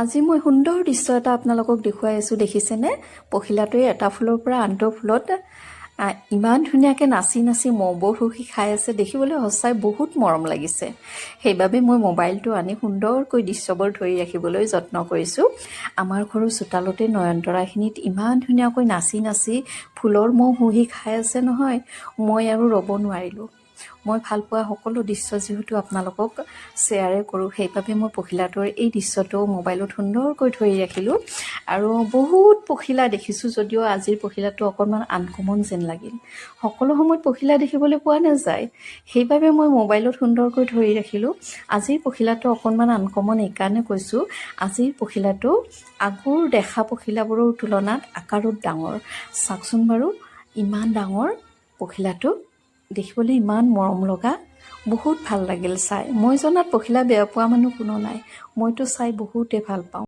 আজি মই সুন্দৰ দৃশ্য এটা আপোনালোকক দেখুৱাই আছোঁ দেখিছেনে? পখিলাটোৱে এটা ফুলৰ পৰা আনটো ফুলত ইমান ধুনীয়াকৈ নাচি নাচি মৌবোৰ শুহি খাই আছে দেখিবলৈ সঁচাই বহুত মৰম লাগিছে। সেইবাবে মই মোবাইলটো আনি সুন্দৰকৈ দৃশ্যবোৰ ধৰি ৰাখিবলৈ যত্ন কৰিছোঁ। আমাৰ ঘৰৰ চোতালতে নয়নতৰাখিনিত ইমান ধুনীয়াকৈ নাচি নাচি ফুলৰ মৌ শুহি খাই আছে নহয় মই আৰু ৰ'ব নোৱাৰিলোঁ। মই ভাল পোৱা সকলো দৃশ্য যিহেতু আপোনালোকক শ্বেয়াৰে কৰোঁ সেইবাবে মই পখিলাটোৰ এই দৃশ্যটো মোবাইলত সুন্দৰকৈ ধৰি ৰাখিলোঁ আৰু বহুত পখিলা দেখিছোঁ যদিও আজিৰ পখিলাটো অকণমান আনকমন যেন লাগিল। সকলো সময়ত পখিলা দেখিবলৈ পোৱা নাযায় সেইবাবে মই মোবাইলত সুন্দৰকৈ ধৰি ৰাখিলোঁ। আজিৰ পখিলাটো অকণমান আনকমন এইকাৰণে কৈছোঁ আজিৰ পখিলাটো আগৰ দেখা পখিলাবোৰৰ তুলনাত আকাৰত ডাঙৰ। চাওকচোন বাৰু ইমান ডাঙৰ পখিলাটো দেখিবলৈ ইমান মৰম লগা। বহুত ভাল লাগিল চাই। মই জনাত পখিলা বেয়া পোৱা মানুহ কোনো নাই। মইতো চাই বহুতেই ভাল পাওঁ।